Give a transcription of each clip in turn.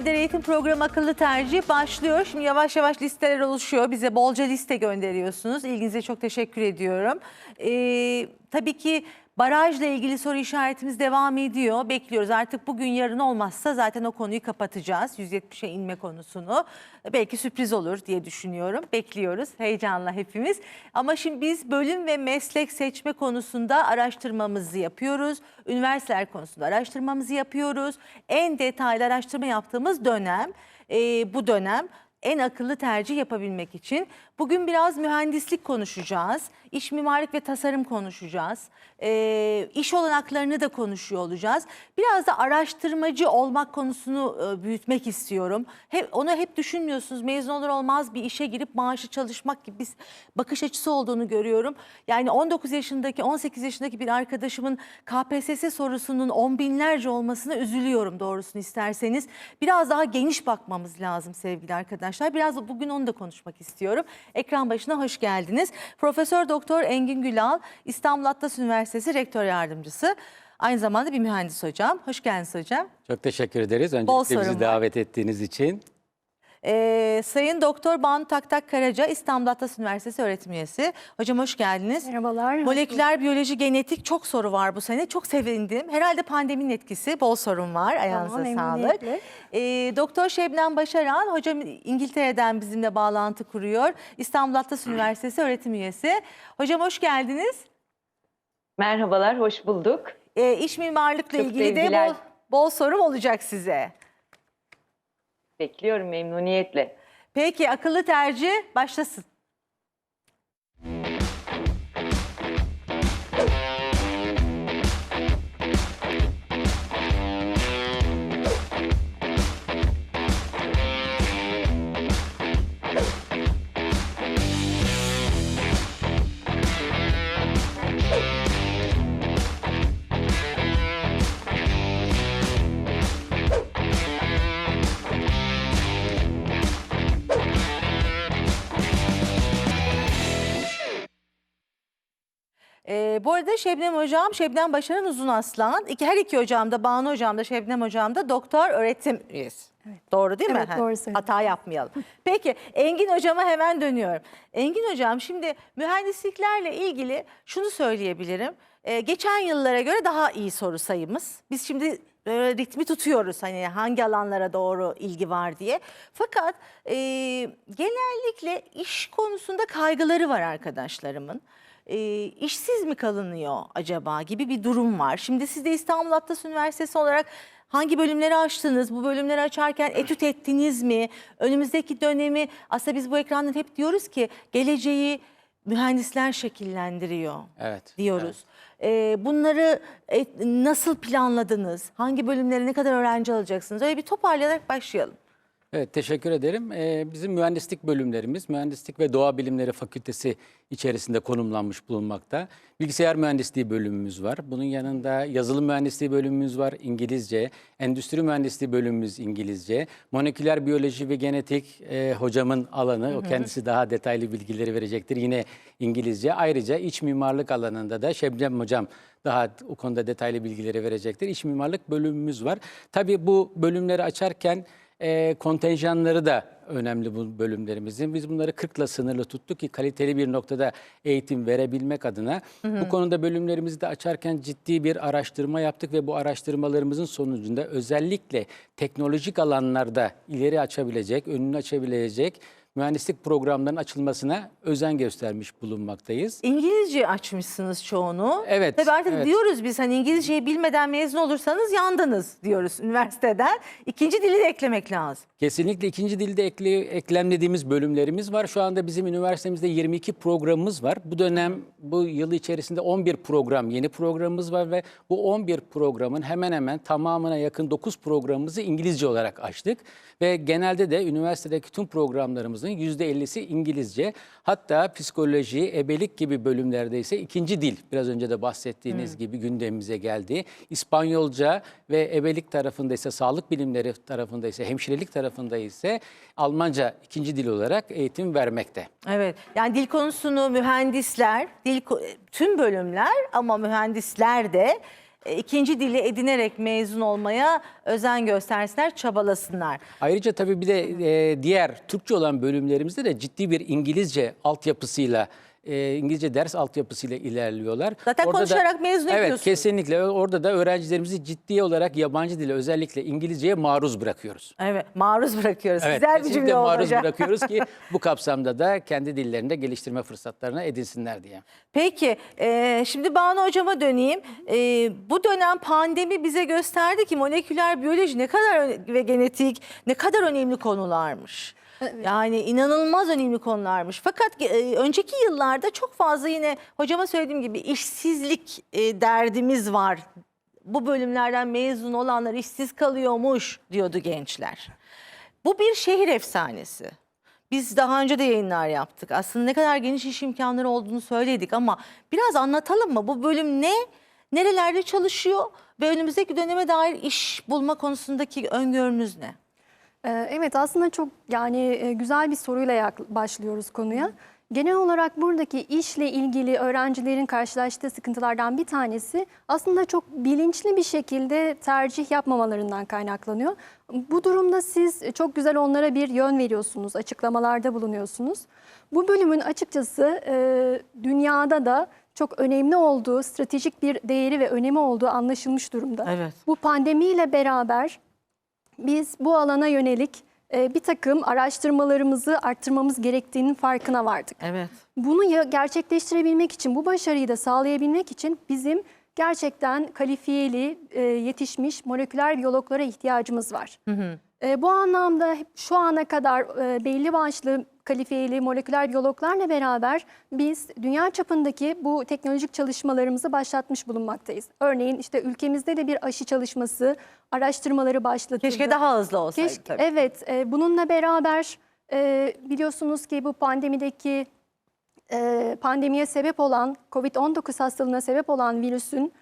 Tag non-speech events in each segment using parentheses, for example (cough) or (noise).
Lider Eğitim Programı Akıllı Tercih başlıyor. Şimdi yavaş yavaş listeler oluşuyor. Bize bolca liste gönderiyorsunuz. İlginize çok teşekkür ediyorum. Ee, tabii ki barajla ilgili soru işaretimiz devam ediyor. Bekliyoruz. Artık bugün yarın olmazsa zaten o konuyu kapatacağız. 170'e inme konusunu. Belki sürpriz olur diye düşünüyorum. Bekliyoruz heyecanla hepimiz. Ama şimdi biz bölüm ve meslek seçme konusunda araştırmamızı yapıyoruz. Üniversiteler konusunda araştırmamızı yapıyoruz. En detaylı araştırma yaptığımız dönem e, bu dönem en akıllı tercih yapabilmek için. Bugün biraz mühendislik konuşacağız. İş mimarlık ve tasarım konuşacağız. Ee, iş olanaklarını da konuşuyor olacağız. Biraz da araştırmacı olmak konusunu e, büyütmek istiyorum. Hep, onu hep düşünmüyorsunuz. Mezun olur olmaz bir işe girip maaşı çalışmak gibi bir bakış açısı olduğunu görüyorum. Yani 19 yaşındaki, 18 yaşındaki bir arkadaşımın KPSS sorusunun on binlerce olmasına üzülüyorum doğrusunu isterseniz. Biraz daha geniş bakmamız lazım sevgili arkadaşlar. Biraz da bugün onu da konuşmak istiyorum. Ekran başına hoş geldiniz. Profesör Doktor Engin Gülal, İstanbul Atlas Üniversitesi Rektör Yardımcısı. Aynı zamanda bir mühendis hocam. Hoş geldiniz hocam. Çok teşekkür ederiz. Bol Öncelikle sorun var. bizi davet ettiğiniz için. Ee, Sayın Doktor Banu Taktak Karaca, İstanbul Atlas Üniversitesi öğretim üyesi. Hocam hoş geldiniz. Merhabalar. Moleküler biyoloji, genetik çok soru var bu sene. Çok sevindim. Herhalde pandeminin etkisi. Bol sorun var. Ayağınıza Tamam, sağlık. Ee, Doktor Şebnem Başaran, hocam İngiltere'den bizimle bağlantı kuruyor. İstanbul Atlas Üniversitesi öğretim üyesi. Hocam hoş geldiniz. Merhabalar, hoş bulduk. Ee, iş mimarlıkla Çok ilgili de sevgiler. bol, bol sorum olacak size. Bekliyorum memnuniyetle. Peki akıllı tercih başlasın. Arada Şebnem Hocam, Şebnem Başaran Uzun Aslan. İki, her iki hocam da, Banu Hocam da, Şebnem Hocam da doktor öğretim üyesi. Doğru değil mi? Evet, Ha, doğru. Hata yapmayalım. Peki Engin Hocama hemen dönüyorum. Engin Hocam şimdi mühendisliklerle ilgili şunu söyleyebilirim. Ee, geçen yıllara göre daha iyi soru sayımız. Biz şimdi böyle ritmi tutuyoruz hani hangi alanlara doğru ilgi var diye. Fakat e, genellikle iş konusunda kaygıları var arkadaşlarımın e, işsiz mi kalınıyor acaba gibi bir durum var. Şimdi siz de İstanbul Atlas Üniversitesi olarak hangi bölümleri açtınız? Bu bölümleri açarken etüt ettiniz mi? Önümüzdeki dönemi aslında biz bu ekrandan hep diyoruz ki geleceği mühendisler şekillendiriyor Evet. diyoruz. E, bunları e, nasıl planladınız? Hangi bölümlere ne kadar öğrenci alacaksınız? Öyle bir toparlayarak başlayalım. Evet, teşekkür ederim. Ee, bizim mühendislik bölümlerimiz, Mühendislik ve Doğa Bilimleri Fakültesi içerisinde konumlanmış bulunmakta. Bilgisayar mühendisliği bölümümüz var. Bunun yanında yazılım mühendisliği bölümümüz var, İngilizce. Endüstri mühendisliği bölümümüz İngilizce. Moleküler biyoloji ve genetik e, hocamın alanı. O kendisi daha detaylı bilgileri verecektir. Yine İngilizce. Ayrıca iç mimarlık alanında da Şebnem hocam daha o konuda detaylı bilgileri verecektir. İç mimarlık bölümümüz var. Tabii bu bölümleri açarken e, kontenjanları da önemli bu bölümlerimizin. Biz bunları 40 ile sınırlı tuttuk ki kaliteli bir noktada eğitim verebilmek adına. Bu konuda bölümlerimizi de açarken ciddi bir araştırma yaptık ve bu araştırmalarımızın sonucunda özellikle teknolojik alanlarda ileri açabilecek, önünü açabilecek mühendislik programlarının açılmasına özen göstermiş bulunmaktayız. İngilizce açmışsınız çoğunu. Evet, Tabii artık evet. diyoruz biz hani İngilizceyi bilmeden mezun olursanız yandınız diyoruz üniversiteden. İkinci dili de eklemek lazım. Kesinlikle ikinci dilde ekle, eklemlediğimiz bölümlerimiz var. Şu anda bizim üniversitemizde 22 programımız var. Bu dönem, bu yıl içerisinde 11 program, yeni programımız var ve bu 11 programın hemen hemen tamamına yakın 9 programımızı İngilizce olarak açtık. Ve genelde de üniversitedeki tüm programlarımızın %50'si İngilizce. Hatta psikoloji, ebelik gibi bölümlerde ise ikinci dil, biraz önce de bahsettiğiniz gibi gündemimize geldi. İspanyolca ve ebelik tarafında ise sağlık bilimleri tarafında ise hemşirelik tarafında ise Almanca ikinci dil olarak eğitim vermekte. Evet. Yani dil konusunu mühendisler, dil tüm bölümler ama mühendisler de ikinci dili edinerek mezun olmaya özen göstersinler, çabalasınlar. Ayrıca tabii bir de e, diğer Türkçe olan bölümlerimizde de ciddi bir İngilizce altyapısıyla e, İngilizce ders altyapısıyla ilerliyorlar. Zaten Orada da- konuşarak mezun Evet ediyorsunuz. kesinlikle orada da öğrencilerimizi ciddi olarak yabancı dile özellikle İngilizceye maruz bırakıyoruz. Evet, maruz bırakıyoruz. Evet, Güzel bir cümle maruz hocam. bırakıyoruz ki (laughs) bu kapsamda da kendi dillerinde geliştirme fırsatlarına edinsinler diye. Peki, e, şimdi Banu Hocama döneyim. E, bu dönem pandemi bize gösterdi ki moleküler biyoloji ne kadar ve genetik ne kadar önemli konularmış. Yani inanılmaz önemli konularmış. Fakat e, önceki yıllarda çok fazla yine hocama söylediğim gibi işsizlik e, derdimiz var. Bu bölümlerden mezun olanlar işsiz kalıyormuş diyordu gençler. Bu bir şehir efsanesi. Biz daha önce de yayınlar yaptık. Aslında ne kadar geniş iş imkanları olduğunu söyledik ama biraz anlatalım mı? Bu bölüm ne? Nerelerde çalışıyor? Ve önümüzdeki döneme dair iş bulma konusundaki öngörünüz ne? Ee, Evet aslında çok yani e, güzel bir soruyla başlıyoruz konuya. Genel olarak buradaki işle ilgili öğrencilerin karşılaştığı sıkıntılardan bir tanesi aslında çok bilinçli bir şekilde tercih yapmamalarından kaynaklanıyor. Bu durumda siz çok güzel onlara bir yön veriyorsunuz, açıklamalarda bulunuyorsunuz. Bu bölümün açıkçası e, dünyada da çok önemli olduğu, stratejik bir değeri ve önemi olduğu anlaşılmış durumda. Evet. Bu pandemiyle beraber biz bu alana yönelik e, bir takım araştırmalarımızı arttırmamız gerektiğinin farkına vardık. Evet. Bunu gerçekleştirebilmek için, bu başarıyı da sağlayabilmek için bizim gerçekten kalifiyeli, e, yetişmiş moleküler biyologlara ihtiyacımız var. E, bu anlamda şu ana kadar e, belli başlı kalifiyeli moleküler biyologlarla beraber biz dünya çapındaki bu teknolojik çalışmalarımızı başlatmış bulunmaktayız. Örneğin işte ülkemizde de bir aşı çalışması, araştırmaları başlatıldı. Keşke daha hızlı olsaydı Keşke, tabii. evet, e, bununla beraber e, biliyorsunuz ki bu pandemideki e, pandemiye sebep olan, COVID-19 hastalığına sebep olan virüsün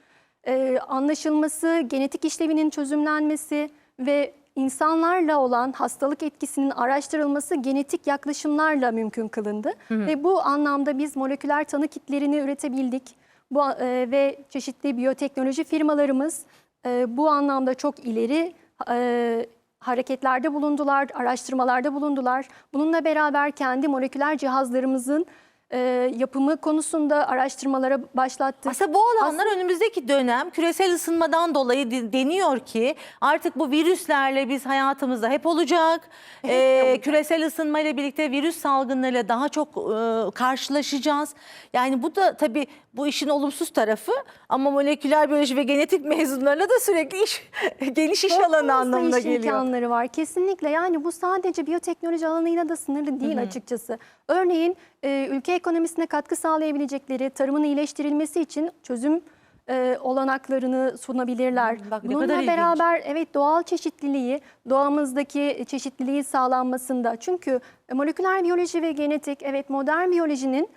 e, anlaşılması, genetik işlevinin çözümlenmesi ve insanlarla olan hastalık etkisinin araştırılması genetik yaklaşımlarla mümkün kılındı. Ve bu anlamda biz moleküler tanı kitlerini üretebildik. Bu e, ve çeşitli biyoteknoloji firmalarımız e, bu anlamda çok ileri e, hareketlerde bulundular, araştırmalarda bulundular. Bununla beraber kendi moleküler cihazlarımızın e, yapımı konusunda araştırmalara başlattık. Aslında bu olanlar önümüzdeki dönem küresel ısınmadan dolayı de- deniyor ki artık bu virüslerle biz hayatımızda hep olacak. Ee, küresel ısınma ile birlikte virüs salgınlarıyla daha çok e, karşılaşacağız. Yani bu da tabii bu işin olumsuz tarafı ama moleküler biyoloji ve genetik (laughs) mezunlarına da sürekli iş, (laughs) geniş iş Çok alanı anlamına iş geliyor. imkanları var. Kesinlikle yani bu sadece biyoteknoloji alanıyla da sınırlı değil açıkçası. Örneğin e, ülke ekonomisine katkı sağlayabilecekleri, tarımın iyileştirilmesi için çözüm e, olanaklarını sunabilirler. Bak Bununla kadar ilginç. beraber evet doğal çeşitliliği, doğamızdaki çeşitliliği sağlanmasında. Çünkü moleküler biyoloji ve genetik evet modern biyolojinin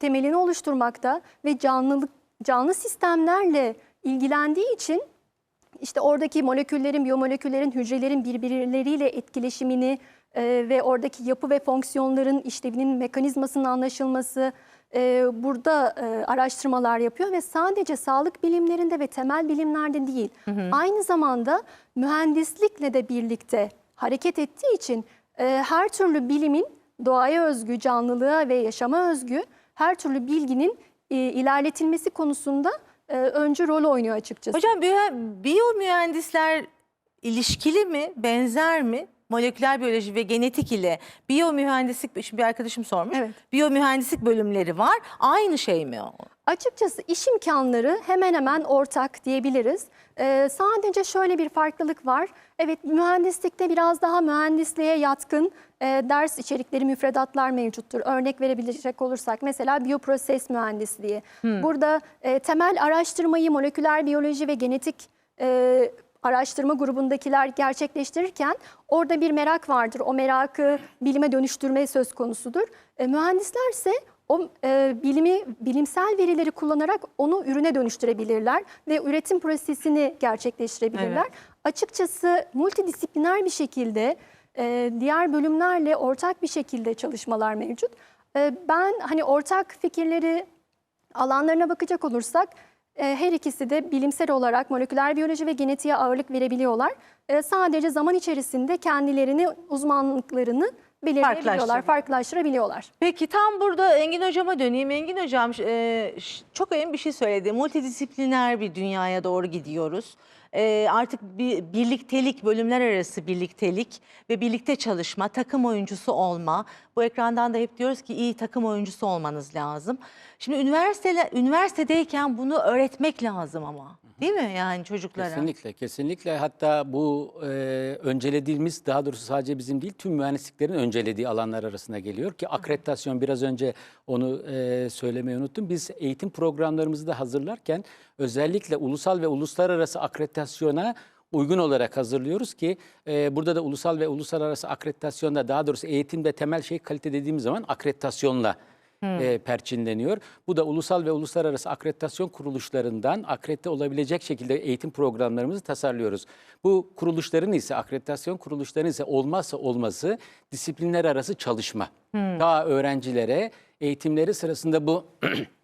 temelini oluşturmakta ve canlılık canlı sistemlerle ilgilendiği için işte oradaki moleküllerin, biyomoleküllerin, hücrelerin birbirleriyle etkileşimini e, ve oradaki yapı ve fonksiyonların işlevinin mekanizmasının anlaşılması e, burada e, araştırmalar yapıyor ve sadece sağlık bilimlerinde ve temel bilimlerde değil, aynı zamanda mühendislikle de birlikte hareket ettiği için e, her türlü bilimin doğaya özgü, canlılığa ve yaşama özgü her türlü bilginin e, ilerletilmesi konusunda e, öncü rol oynuyor açıkçası. Hocam biyo- biyomühendisler ilişkili mi, benzer mi? Moleküler biyoloji ve genetik ile biyomühendislik, şimdi bir arkadaşım sormuş. Evet. Biyomühendislik bölümleri var. Aynı şey mi o? Açıkçası iş imkanları hemen hemen ortak diyebiliriz. Ee, sadece şöyle bir farklılık var. Evet mühendislikte biraz daha mühendisliğe yatkın e, ders içerikleri, müfredatlar mevcuttur. Örnek verebilecek olursak mesela biyoproses mühendisliği. Burada e, temel araştırmayı moleküler biyoloji ve genetik e, araştırma grubundakiler gerçekleştirirken orada bir merak vardır. O merakı bilime dönüştürme söz konusudur. E, mühendislerse o e, bilimi, bilimsel verileri kullanarak onu ürüne dönüştürebilirler ve üretim prosesini gerçekleştirebilirler. Evet. Açıkçası multidisipliner bir şekilde e, diğer bölümlerle ortak bir şekilde çalışmalar mevcut. E, ben hani ortak fikirleri alanlarına bakacak olursak Her ikisi de bilimsel olarak moleküler biyoloji ve genetiğe ağırlık verebiliyorlar. E, Sadece zaman içerisinde kendilerini, uzmanlıklarını belirleyebiliyorlar, Farklılaştırabiliyor. farklılaştırabiliyorlar. Peki tam burada Engin Hocam'a döneyim. Engin Hocam e, çok önemli bir şey söyledi. Multidisipliner bir dünyaya doğru gidiyoruz. E, artık bir birliktelik, bölümler arası birliktelik ve birlikte çalışma, takım oyuncusu olma. Bu ekrandan da hep diyoruz ki iyi takım oyuncusu olmanız lazım. Şimdi üniversiteler, üniversitedeyken bunu öğretmek lazım ama. Değil mi yani çocuklara? Kesinlikle, kesinlikle. Hatta bu e, öncelediğimiz, daha doğrusu sadece bizim değil, tüm mühendisliklerin öncelediği alanlar arasına geliyor ki akreditasyon biraz önce onu e, söylemeyi unuttum. Biz eğitim programlarımızı da hazırlarken özellikle ulusal ve uluslararası akreditasyona uygun olarak hazırlıyoruz ki e, burada da ulusal ve uluslararası akreditasyonda daha doğrusu eğitimde temel şey kalite dediğimiz zaman akreditasyonla e, perçinleniyor. Bu da ulusal ve uluslararası akreditasyon kuruluşlarından akredite olabilecek şekilde eğitim programlarımızı tasarlıyoruz. Bu kuruluşların ise akreditasyon kuruluşlarının ise olmazsa olmazı disiplinler arası çalışma. Daha öğrencilere eğitimleri sırasında bu (clears throat)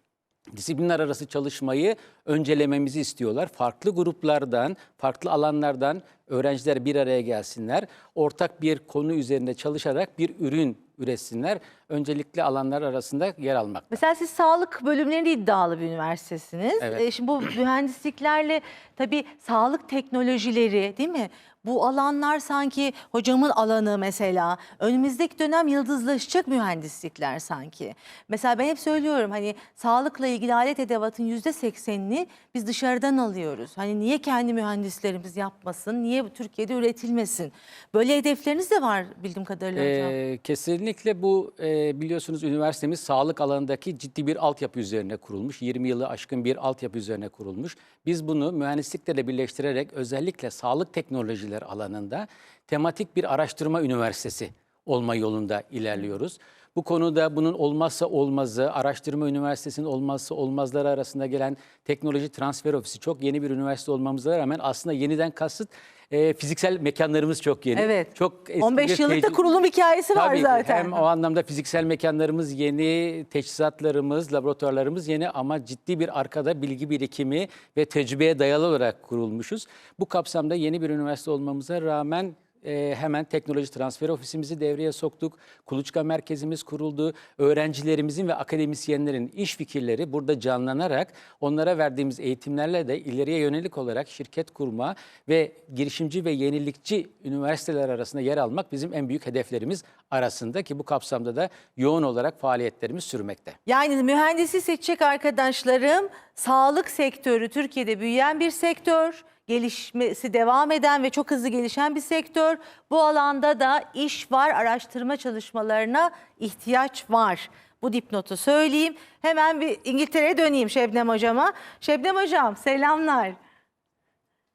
disiplinler arası çalışmayı öncelememizi istiyorlar. Farklı gruplardan, farklı alanlardan öğrenciler bir araya gelsinler. Ortak bir konu üzerinde çalışarak bir ürün üretsinler. Öncelikli alanlar arasında yer almak. Mesela siz sağlık bölümlerinde iddialı bir üniversitesiniz. Evet. E, şimdi bu mühendisliklerle tabii sağlık teknolojileri değil mi? Bu alanlar sanki hocamın alanı mesela. Önümüzdeki dönem yıldızlaşacak mühendislikler sanki. Mesela ben hep söylüyorum hani sağlıkla ilgili alet edevatın yüzde seksenini biz dışarıdan alıyoruz. Hani niye kendi mühendislerimiz yapmasın? Niye Türkiye'de üretilmesin? Böyle hedefleriniz de var bildiğim kadarıyla hocam. Ee, kesinlikle bu e, biliyorsunuz üniversitemiz sağlık alanındaki ciddi bir altyapı üzerine kurulmuş. 20 yılı aşkın bir altyapı üzerine kurulmuş. Biz bunu mühendislikle de birleştirerek özellikle sağlık teknolojileri alanında tematik bir araştırma üniversitesi olma yolunda ilerliyoruz. Bu konuda bunun olmazsa olmazı, araştırma üniversitesinin olmazsa olmazları arasında gelen teknoloji transfer ofisi çok yeni bir üniversite olmamıza rağmen aslında yeniden kasıt e, fiziksel mekanlarımız çok yeni. Evet. Çok eski 15 bir yıllık da kurulum hikayesi var Tabii ki. zaten. Hem o anlamda fiziksel mekanlarımız yeni, teçhizatlarımız, laboratuvarlarımız yeni ama ciddi bir arkada bilgi birikimi ve tecrübeye dayalı olarak kurulmuşuz. Bu kapsamda yeni bir üniversite olmamıza rağmen e, hemen teknoloji transfer ofisimizi devreye soktuk. Kuluçka merkezimiz kuruldu. Öğrencilerimizin ve akademisyenlerin iş fikirleri burada canlanarak onlara verdiğimiz eğitimlerle de ileriye yönelik olarak şirket kurma ve girişimci ve yenilikçi üniversiteler arasında yer almak bizim en büyük hedeflerimiz arasında ki bu kapsamda da yoğun olarak faaliyetlerimiz sürmekte. Yani mühendisi seçecek arkadaşlarım sağlık sektörü Türkiye'de büyüyen bir sektör. Gelişmesi devam eden ve çok hızlı gelişen bir sektör. Bu alanda da iş var, araştırma çalışmalarına ihtiyaç var. Bu dipnotu söyleyeyim. Hemen bir İngiltere'ye döneyim Şebnem Hocam'a. Şebnem Hocam selamlar.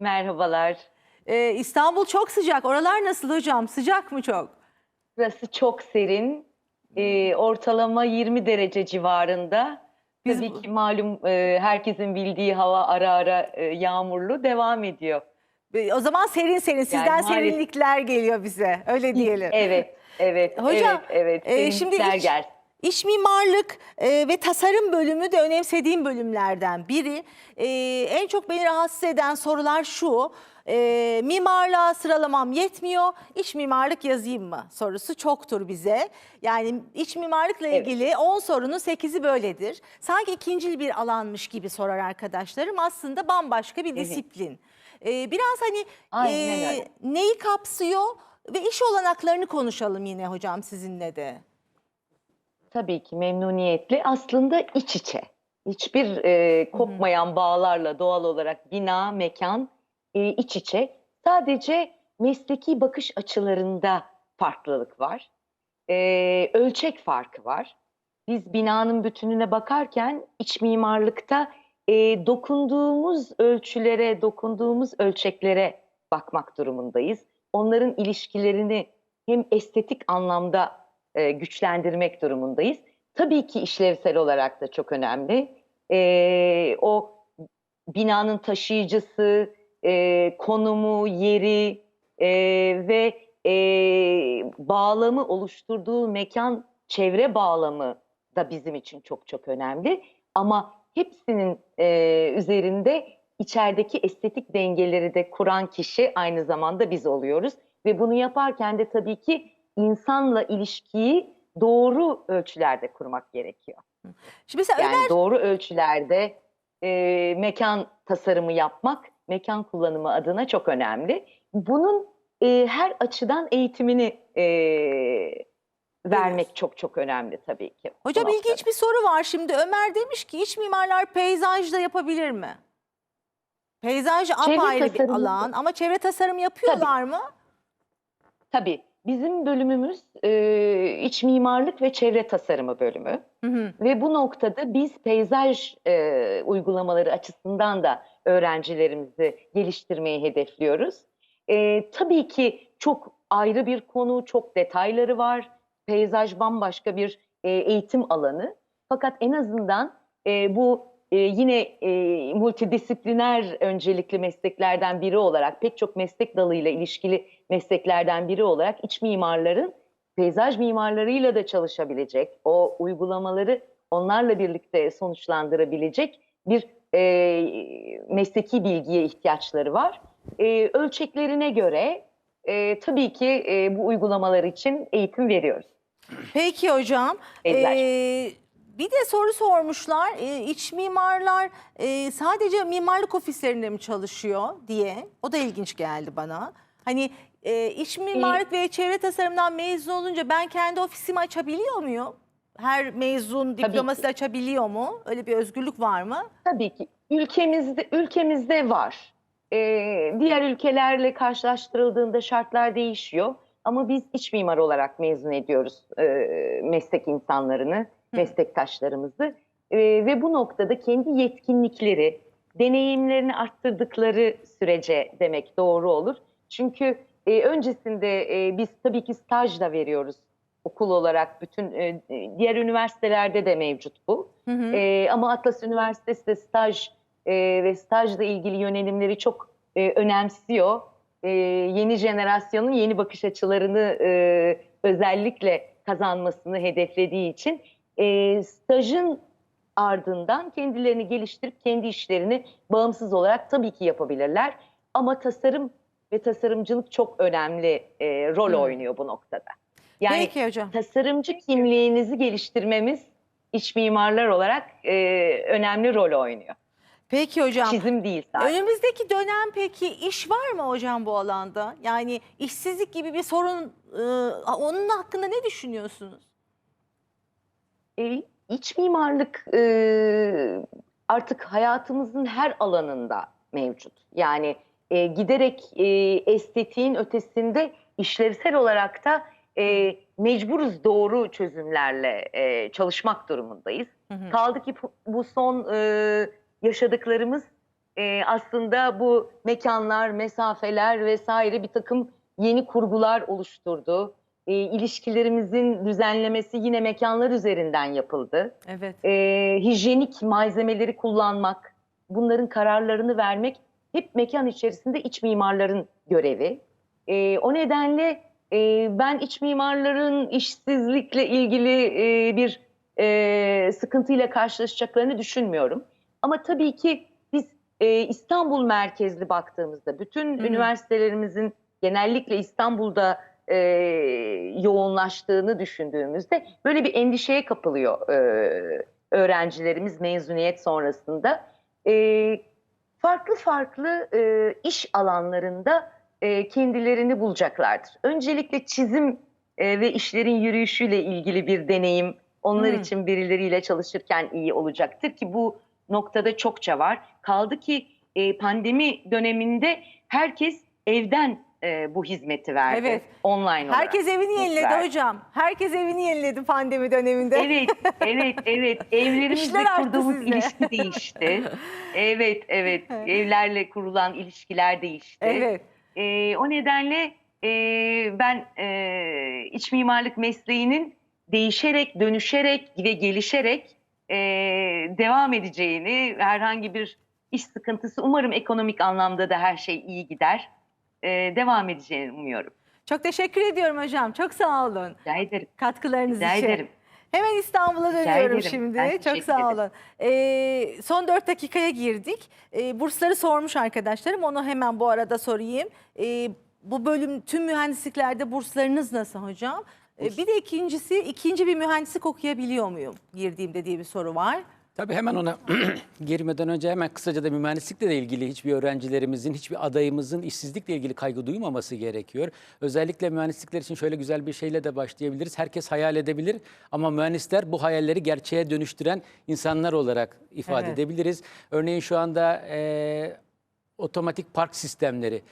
Merhabalar. Ee, İstanbul çok sıcak. Oralar nasıl hocam? Sıcak mı çok? Burası çok serin. Ee, ortalama 20 derece civarında. Biz Tabii ki malum e, herkesin bildiği hava ara ara e, yağmurlu devam ediyor. O zaman serin serin. Sizden maalesef- serinlikler geliyor bize. Öyle diyelim. Evet, evet, Hocam, evet, evet. e, şimdi iç- gelsin. İç mimarlık e, ve tasarım bölümü de önemsediğim bölümlerden biri. E, en çok beni rahatsız eden sorular şu. E, mimarlığa sıralamam yetmiyor. İç mimarlık yazayım mı sorusu çoktur bize. Yani iç mimarlıkla Evet. ilgili 10 sorunun 8'i böyledir. Sanki ikincil bir alanmış gibi sorar arkadaşlarım. Aslında bambaşka bir Evet. disiplin. E, biraz hani Aynen e, neyi kapsıyor ve iş olanaklarını konuşalım yine hocam sizinle de. Tabii ki memnuniyetle. Aslında iç içe. Hiçbir e, kopmayan bağlarla doğal olarak bina, mekan e, iç içe. Sadece mesleki bakış açılarında farklılık var. E, ölçek farkı var. Biz binanın bütününe bakarken iç mimarlıkta e, dokunduğumuz ölçülere, dokunduğumuz ölçeklere bakmak durumundayız. Onların ilişkilerini hem estetik anlamda e, güçlendirmek durumundayız. Tabii ki işlevsel olarak da çok önemli. E, o binanın taşıyıcısı, e, konumu, yeri e, ve e, bağlamı oluşturduğu mekan, çevre bağlamı da bizim için çok çok önemli. Ama hepsinin e, üzerinde içerideki estetik dengeleri de kuran kişi aynı zamanda biz oluyoruz. Ve bunu yaparken de tabii ki insanla ilişkiyi doğru ölçülerde kurmak gerekiyor. Şimdi mesela Yani Ömer doğru ölçülerde e, mekan tasarımı yapmak, mekan kullanımı adına çok önemli. Bunun e, her açıdan eğitimini e, vermek çok çok önemli tabii ki. Hocam ilginç bir soru var şimdi. Ömer demiş ki iç mimarlar peyzajda yapabilir mi? Peyzaj apayrı bir alan ama çevre tasarımı yapıyorlar mı? Tabii bizim bölümümüz e, iç mimarlık ve çevre tasarımı bölümü. Hı hı. Ve bu noktada biz peyzaj e, uygulamaları açısından da öğrencilerimizi geliştirmeyi hedefliyoruz. E, tabii ki çok ayrı bir konu, çok detayları var. Peyzaj bambaşka bir e, eğitim alanı. Fakat en azından e, bu e, yine e, multidisipliner öncelikli mesleklerden biri olarak pek çok meslek dalıyla ilişkili mesleklerden biri olarak iç mimarların peyzaj mimarlarıyla da çalışabilecek, o uygulamaları onlarla birlikte sonuçlandırabilecek bir e, mesleki bilgiye ihtiyaçları var. E, ölçeklerine göre e, tabii ki e, bu uygulamalar için eğitim veriyoruz. Peki hocam. Peyzaj. Ee, bir de soru sormuşlar. Ee, iç mimarlar e, sadece mimarlık ofislerinde mi çalışıyor diye. O da ilginç geldi bana. Hani e, iç mimarlık ve çevre tasarımdan mezun olunca ben kendi ofisimi açabiliyor muyum? Her mezun ki. diplomasıyla açabiliyor mu? Öyle bir özgürlük var mı? Tabii ki ülkemizde ülkemizde var. Ee, diğer ülkelerle karşılaştırıldığında şartlar değişiyor. Ama biz iç mimar olarak mezun ediyoruz e, meslek insanlarını, meslektaşlarımızı. E, ve bu noktada kendi yetkinlikleri, deneyimlerini arttırdıkları sürece demek doğru olur. Çünkü e, öncesinde e, biz tabii ki staj da veriyoruz okul olarak bütün e, diğer üniversitelerde de mevcut bu. Hı hı. Ee, ama Atlas Üniversitesi de staj e, ve stajla ilgili yönelimleri çok e, önemsiyor. E, yeni jenerasyonun yeni bakış açılarını e, özellikle kazanmasını hedeflediği için e, stajın ardından kendilerini geliştirip kendi işlerini bağımsız olarak tabii ki yapabilirler. Ama tasarım ve tasarımcılık çok önemli e, rol Hı. oynuyor bu noktada. Yani Peki hocam. tasarımcı kimliğinizi geliştirmemiz iç mimarlar olarak e, önemli rol oynuyor. Peki hocam. Çizim değil sadece. Önümüzdeki dönem peki iş var mı hocam bu alanda? Yani işsizlik gibi bir sorun e, onun hakkında ne düşünüyorsunuz? E, iç mimarlık e, artık hayatımızın her alanında mevcut. Yani e, giderek e, estetiğin ötesinde işlevsel olarak da e, mecburuz doğru çözümlerle e, çalışmak durumundayız. Hı hı. Kaldı ki bu- son e, yaşadıklarımız e, aslında bu mekanlar, mesafeler vesaire bir takım yeni kurgular oluşturdu. E, ilişkilerimizin düzenlemesi yine mekanlar üzerinden yapıldı. Evet. E, hijyenik malzemeleri kullanmak, bunların kararlarını vermek hep mekan içerisinde iç mimarların görevi. E, o nedenle e, ben iç mimarların işsizlikle ilgili e, bir e, sıkıntıyla karşılaşacaklarını düşünmüyorum. Ama tabii ki biz e, İstanbul merkezli baktığımızda bütün Hı hı. üniversitelerimizin genellikle İstanbul'da e, yoğunlaştığını düşündüğümüzde böyle bir endişeye kapılıyor e, öğrencilerimiz mezuniyet sonrasında. E, farklı farklı e, iş alanlarında e, kendilerini bulacaklardır. Öncelikle çizim e, ve işlerin yürüyüşüyle ilgili bir deneyim onlar Hmm. için birileriyle çalışırken iyi olacaktır ki bu noktada çokça var. Kaldı ki e, pandemi döneminde herkes evden e, bu hizmeti verdi. Evet. Online olarak. Herkes evini yeniledi verdi. hocam. Herkes evini yeniledi pandemi döneminde. Evet, evet, evet. (laughs) Evlerimizle kurduğumuz sizde. ilişki değişti. (laughs) Evet, evet. Evet. Evlerle kurulan ilişkiler değişti. Evet. Ee, o nedenle e, ben e, iç mimarlık mesleğinin değişerek, dönüşerek ve gelişerek e, devam edeceğini, herhangi bir iş sıkıntısı, umarım ekonomik anlamda da her şey iyi gider, e, devam edeceğini umuyorum. Çok teşekkür ediyorum hocam. Çok sağ olun Rica ederim. katkılarınız Rica için. ederim. Hemen İstanbul'a dönüyorum ederim. şimdi. Ben Çok sağ olun. Ee, son 4 dakikaya girdik. Ee, bursları sormuş arkadaşlarım. Onu hemen bu arada sorayım. Ee, bu bölüm tüm mühendisliklerde burslarınız nasıl hocam? Ee, bir de ikincisi ikinci bir mühendislik okuyabiliyor muyum? Girdiğimde diye bir soru var. Tabii hemen ona (clears throat) girmeden önce hemen kısaca da mühendislikle de ilgili hiçbir öğrencilerimizin, hiçbir adayımızın işsizlikle ilgili kaygı duymaması gerekiyor. Özellikle mühendislikler için şöyle güzel bir şeyle de başlayabiliriz. Herkes hayal edebilir ama mühendisler bu hayalleri gerçeğe dönüştüren insanlar olarak ifade Evet. edebiliriz. Örneğin şu anda eee, otomatik park sistemleri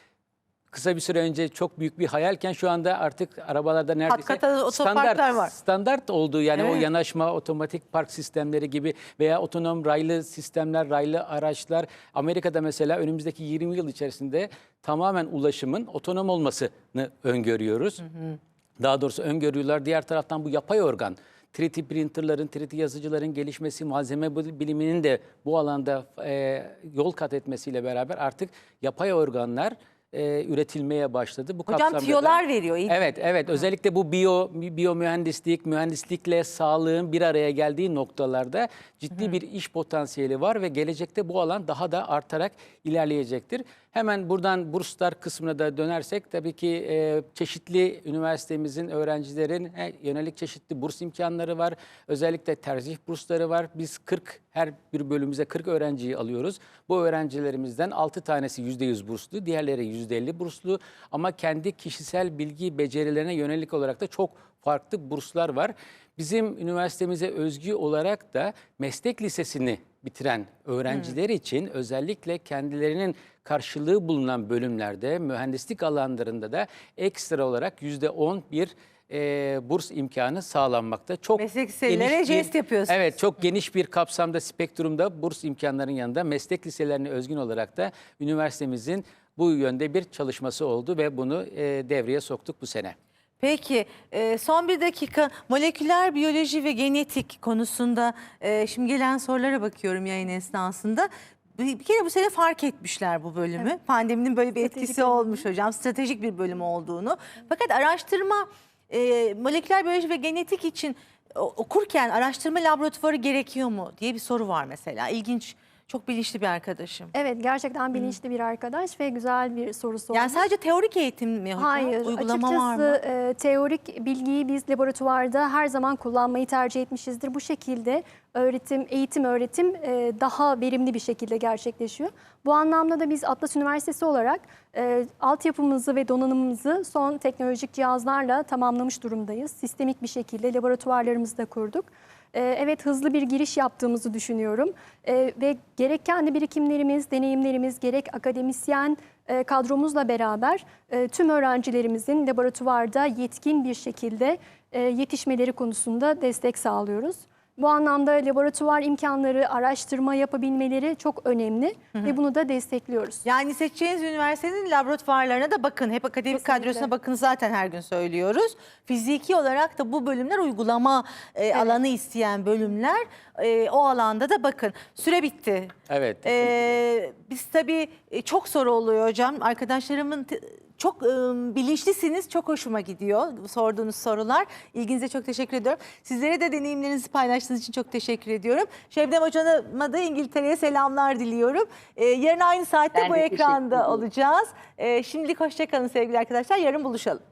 kısa bir süre önce çok büyük bir hayalken şu anda artık arabalarda neredeyse otoparklar standart, var. standart olduğu yani o Evet. yanaşma otomatik park sistemleri gibi veya otonom raylı sistemler, raylı araçlar Amerika'da mesela önümüzdeki 20 yıl içerisinde tamamen ulaşımın otonom olmasını öngörüyoruz. Daha doğrusu öngörüyorlar. Diğer taraftan bu yapay organ 3D printerların, 3D yazıcıların gelişmesi, malzeme biliminin de bu alanda e, yol kat etmesiyle beraber artık yapay organlar e, üretilmeye başladı. Bu Hocam da- tiyolar veriyor. İyi. Evet, evet. Özellikle bu biyo biyo mühendislik, mühendislikle sağlığın bir araya geldiği noktalarda ciddi bir iş potansiyeli var ve gelecekte bu alan daha da artarak ilerleyecektir. Hemen buradan burslar kısmına da dönersek tabii ki e, çeşitli üniversitemizin öğrencilerin e, yönelik çeşitli burs imkanları var. Özellikle tercih bursları var. Biz 40 her bir bölümümüze 40 öğrenciyi alıyoruz. Bu öğrencilerimizden 6 tanesi %100 burslu, diğerleri %50 burslu ama kendi kişisel bilgi becerilerine yönelik olarak da çok farklı burslar var. Bizim üniversitemize özgü olarak da meslek lisesini bitiren öğrenciler için özellikle kendilerinin karşılığı bulunan bölümlerde mühendislik alanlarında da ekstra olarak %10 bir e, burs imkanı sağlanmakta. Çok Meslek liselere jest yapıyorsunuz. Evet çok geniş bir kapsamda spektrumda burs imkanlarının yanında meslek liselerine özgün olarak da üniversitemizin bu yönde bir çalışması oldu ve bunu e, devreye soktuk bu sene. Peki e, son bir dakika moleküler biyoloji ve genetik konusunda e, şimdi gelen sorulara bakıyorum yayın esnasında. Bir kere bu sene fark etmişler bu bölümü. Pandeminin böyle bir Stratejik etkisi olmuş hocam. Stratejik bir bölüm olduğunu. Fakat araştırma e, moleküler biyoloji ve genetik için o- okurken araştırma laboratuvarı gerekiyor mu diye bir soru var mesela. İlginç, çok bilinçli bir arkadaşım. Evet gerçekten bilinçli bir arkadaş ve güzel bir soru sormuş. Yani sadece teorik eğitim mi hocam? Hayır, Uygulama var mı? açıkçası e, teorik bilgiyi biz laboratuvarda her zaman kullanmayı tercih etmişizdir. Bu şekilde öğretim, eğitim öğretim e, daha verimli bir şekilde gerçekleşiyor. Bu anlamda da biz Atlas Üniversitesi olarak e, altyapımızı ve donanımımızı son teknolojik cihazlarla tamamlamış durumdayız. Sistemik bir şekilde laboratuvarlarımızı da kurduk. E, evet hızlı bir giriş yaptığımızı düşünüyorum E, ve gerek kendi birikimlerimiz, deneyimlerimiz, gerek akademisyen e, kadromuzla beraber e, tüm öğrencilerimizin laboratuvarda yetkin bir şekilde e, yetişmeleri konusunda destek sağlıyoruz. Bu anlamda laboratuvar imkanları, araştırma yapabilmeleri çok önemli ve bunu da destekliyoruz. Yani seçeceğiniz üniversitenin laboratuvarlarına da bakın. Hep akademik Kesinlikle. kadrosuna bakın zaten her gün söylüyoruz. Fiziki olarak da bu bölümler uygulama e, alanı isteyen bölümler. E, o alanda da bakın. Süre bitti. Evet. E, biz tabii e, çok soru oluyor hocam. Arkadaşlarımın çok e, bilinçlisiniz. Çok hoşuma gidiyor sorduğunuz sorular. İlginize çok teşekkür ediyorum. Sizlere de deneyimlerinizi paylaştığınız için çok teşekkür ediyorum. Şebnem Hocam'a da İngiltere'ye selamlar diliyorum. E, yarın aynı saatte Ben bu de teşekkür ekranda ederim. olacağız. E, şimdilik hoşçakalın sevgili arkadaşlar. Yarın buluşalım.